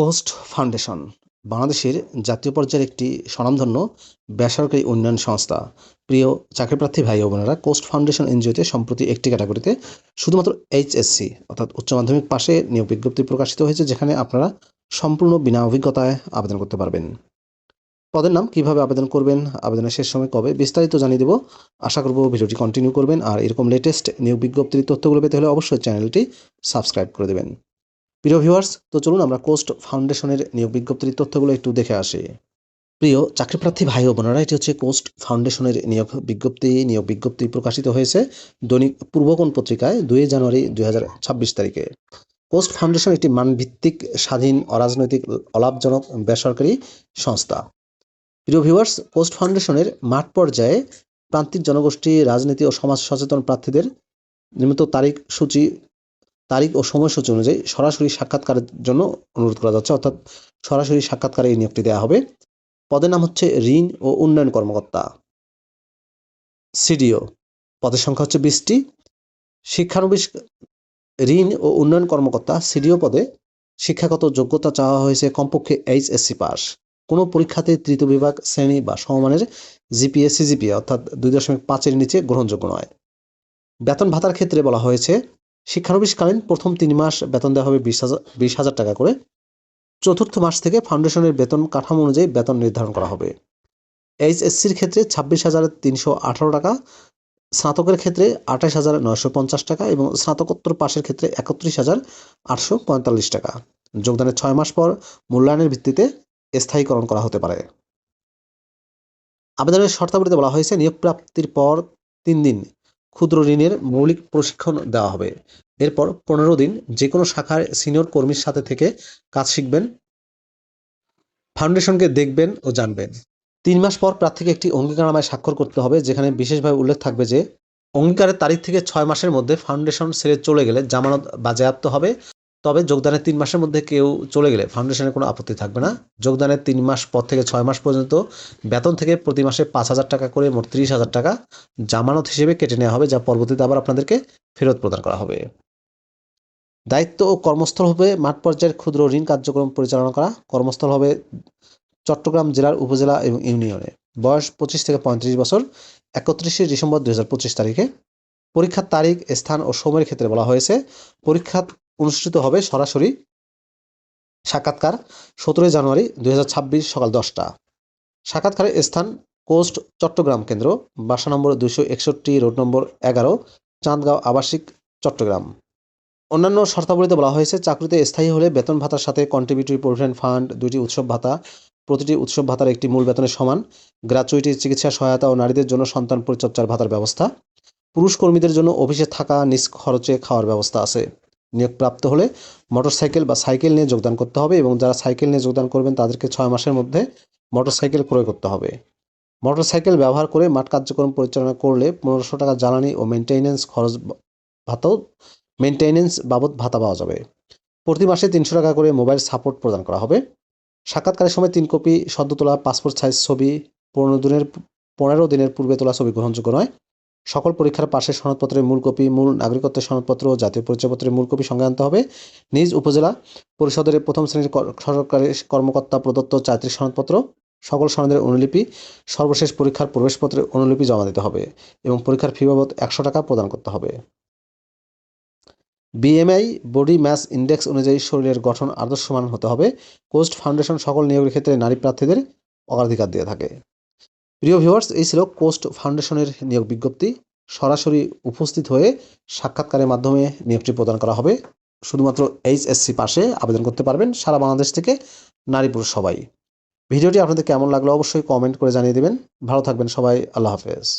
Coast foundation, বাংলাদেশের জাতীয় পর্যায়ের একটি স্বনামধন্য বেসরকারি উন্নয়ন সংস্থা। প্রিয় চাকরিপ্রার্থী ভাই ও বোনেরা, কোস্ট ফাউন্ডেশন এনজিওতে সম্প্রতি একটি ক্যাটাগরিতে শুধুমাত্র এইচএসসি অর্থাৎ উচ্চ মাধ্যমিক পাশে নিয়োগ বিজ্ঞপ্তি প্রকাশিত হয়েছে, যেখানে আপনারা সম্পূর্ণ বিনা অভিজ্ঞতায় আবেদন করতে পারবেন। পদের নাম, কীভাবে আবেদন করবেন, আবেদনের শেষ সময় কবে, বিস্তারিত জানিয়ে দেব। আশা করব ভিডিওটি কন্টিনিউ করবেন, আর এরকম লেটেস্ট নিয়োগ বিজ্ঞপ্তির তথ্যগুলো পেতে হলে অবশ্যই চ্যানেলটি সাবস্ক্রাইব করে দেবেন। প্রিয় ভিউয়ার্স তো চলুন আমরা কোস্ট ফাউন্ডেশনের নিয়োগ বিজ্ঞপ্তির তথ্যগুলো একটু দেখে আসি। প্রিয় চাকরিপ্রার্থী ভাই ও বোনেরা, এটি হচ্ছে কোস্ট ফাউন্ডেশনের নিয়োগ বিজ্ঞপ্তি। নিয়োগ বিজ্ঞপ্তি প্রকাশিত হয়েছে দৈনিক পূর্বকোণ পত্রিকায় দুই জানুয়ারি দু হাজার ছাব্বিশ তারিখে। কোস্ট ফাউন্ডেশন একটি মানভিত্তিক, স্বাধীন, অরাজনৈতিক অলাভজনক বেসরকারি সংস্থা। প্রিয় ভিউয়ার্স কোস্ট ফাউন্ডেশনের মাঠ পর্যায়ে প্রান্তিক জনগোষ্ঠী, রাজনীতি ও সমাজ সচেতন প্রার্থীদের নিয়মিত তারিখ, সূচি তারিখ ও সময়সূচি অনুযায়ী সরাসরি সাক্ষাৎকারের জন্য অনুরোধ করা যাচ্ছে, অর্থাৎ সরাসরি সাক্ষাৎকারে এই নিয়োগটি দেওয়া হবে। পদের নাম হচ্ছে ঋণ ও উন্নয়ন কর্মকর্তা। সিডিও, পদের সংখ্যা হচ্ছে বিশটি। শিক্ষানবিশ ঋণ ও উন্নয়ন কর্মকর্তা সিডিও পদে শিক্ষাগত যোগ্যতা চাওয়া হয়েছে কমপক্ষে এইচএসসি পাস। কোনো পরীক্ষাতে তৃতীয় বিভাগ, শ্রেণি বা সমমানের জিপিএ, সিজিপিএ, অর্থাৎ দুই দশমিক পাঁচের নিচে গ্রহণযোগ্য নয়। বেতন ভাতার ক্ষেত্রে বলা হয়েছে শিক্ষানবিশকালীন প্রথম তিন মাস বেতন দেওয়া হবে বিশ হাজার বিশ হাজার টাকা করে। চতুর্থ মাস থেকে ফাউন্ডেশনের বেতন কাঠামো অনুযায়ী বেতন নির্ধারণ করা হবে। এইচএসসির ক্ষেত্রে ছাব্বিশ হাজার তিনশো আঠারো টাকা, স্নাতকের ক্ষেত্রে আঠাশ হাজার নয়শো পঞ্চাশ টাকা এবং স্নাতকোত্তর পাশের ক্ষেত্রে একত্রিশ হাজার আটশো পঁয়তাল্লিশ টাকা। যোগদানের ছয় মাস পর মূল্যায়নের ভিত্তিতে স্থায়ীকরণ করা হতে পারে। আবেদনের শর্তাবলীতে বলা হয়েছে নিয়োগ প্রাপ্তির পর তিন দিন ক্ষুদ্র ঋণের মৌলিক প্রশিক্ষণ দেওয়া হবে। এরপর পনেরো দিন যে কোনো শাখার সিনিয়র কর্মীর সাথে থেকে কাজ শিখবেন, ফাউন্ডেশনকে দেখবেন ও জানবেন। তিন মাস পর প্রার্থীকে একটি অঙ্গীকারনামায় স্বাক্ষর করতে হবে, যেখানে বিশেষভাবে উল্লেখ থাকবে যে, অঙ্গীকারের তারিখ থেকে ছয় মাসের মধ্যে ফাউন্ডেশন ছেড়ে চলে গেলে জামানত বাজেয়াপ্ত হবে। তবে যোগদানের তিন মাসের মধ্যে কেউ চলে গেলে ফাউন্ডেশনের কোনো আপত্তি থাকবে না। যোগদানের তিন মাস পর থেকে ছয় মাস পর্যন্ত বেতন থেকে প্রতি মাসে পাঁচ হাজার টাকা করে মোট ত্রিশ হাজার টাকা জামানত হিসেবে কেটে নেওয়া হবে, যা পরবর্তীতে আবার আপনাদেরকে ফেরত প্রদান করা হবে। দায়িত্ব ও কর্মস্থল হবে মাঠ পর্যায়ের ক্ষুদ্র ঋণ কার্যক্রম পরিচালনা করা, কর্মস্থল হবে চট্টগ্রাম জেলার উপজেলা এবং ইউনিয়নে। বয়স পঁচিশ থেকে পঁয়ত্রিশ বছর, একত্রিশে ডিসেম্বর দু হাজার পঁচিশ তারিখে। পরীক্ষার তারিখ, স্থান ও সময়ের ক্ষেত্রে বলা হয়েছে। পরীক্ষা অনুষ্ঠিত হবে সরাসরি সাক্ষাৎকার সতেরোই জানুয়ারি দুই হাজার ছাব্বিশ সকাল দশটা। সাক্ষাৎকারের স্থান কোস্ট চট্টগ্রাম কেন্দ্র। বাসা নম্বর দুইশো একষট্টি, রোড নম্বর এগারো, চাঁদগাঁও আবাসিক চট্টগ্রাম। অন্যান্য শর্তাবলীতে বলা হয়েছে, চাকরিতে স্থায়ী হলে বেতন ভাতার সাথে কন্ট্রিবিউটরি প্রভিডেন্ট ফান্ড দুটি উৎসব ভাতা, প্রতিটি উৎসব ভাতার একটি মূল বেতনের সমান গ্র্যাচুইটি চিকিৎসা সহায়তা ও নারীদের জন্য সন্তান পরিচর্যার ভাতার ব্যবস্থা। পুরুষ কর্মীদের জন্য অফিসে থাকা, নিজ খরচে খাওয়ার ব্যবস্থা আছে। নিয়োগপ্রাপ্ত হলে মোটরসাইকেল বা সাইকেল নিয়ে যোগদান করতে হবে এবং যারা সাইকেল নিয়ে যোগদান করবেন তাদেরকে ছয় মাসের মধ্যে মোটরসাইকেল ক্রয় করতে হবে। মোটরসাইকেল ব্যবহার করে মাঠ কার্যক্রম পরিচালনা করলে পনেরোশো টাকা জ্বালানি ও মেনটেন্যান্স খরচ ভাতাও মেনটেন্যান্স বাবদ ভাতা পাওয়া যাবে। প্রতি মাসে তিনশো টাকা করে মোবাইল সাপোর্ট প্রদান করা হবে। সাক্ষাৎকারের সময় তিন কপি সদ্য তোলা পাসপোর্ট সাইজ ছবি পনেরো দিনের পনেরো দিনের পূর্বে তোলা ছবি গ্রহণযোগ্য নয়। সকল পরীক্ষার পাশের সনদপত্রের মূল কপি মূল নাগরিকত্বের সনদপত্র ও জাতীয় পরিচয়পত্রের মূল কপি সঙ্গে আনতে হবে। নিজ উপজেলা পরিষদের প্রথম শ্রেণির সরকারি কর্মকর্তা প্রদত্ত চারিত্রিক সনদপত্র, সকল সনদের অনুলিপি, সর্বশেষ পরীক্ষার প্রবেশপত্রের অনুলিপি জমা দিতে হবে এবং পরীক্ষার ফি বাবদ একশো টাকা প্রদান করতে হবে। বিএমআই বডি ম্যাস ইন্ডেক্স অনুযায়ী শরীরের গঠন আদর্শমান হতে হবে। কোস্ট ফাউন্ডেশন সকল নিয়োগের ক্ষেত্রে নারী প্রার্থীদের অগ্রাধিকার দিয়ে থাকে। প্রিয় ভিউয়ার্স, এই ছিল কোস্ট ফাউন্ডেশনের নিয়োগ বিজ্ঞপ্তি। সরাসরি উপস্থিত হয়ে সাক্ষাৎকারের মাধ্যমে নিয়োগটি প্রদান করা হবে। শুধুমাত্র এইচএসসি পাশে আবেদন করতে পারবেন সারা বাংলাদেশ থেকে নারী পুরুষ সবাই। ভিডিওটি আপনাদের কেমন লাগল অবশ্যই কমেন্ট করে জানিয়ে দেবেন। ভালো থাকবেন সবাই। আল্লাহ হাফেজ।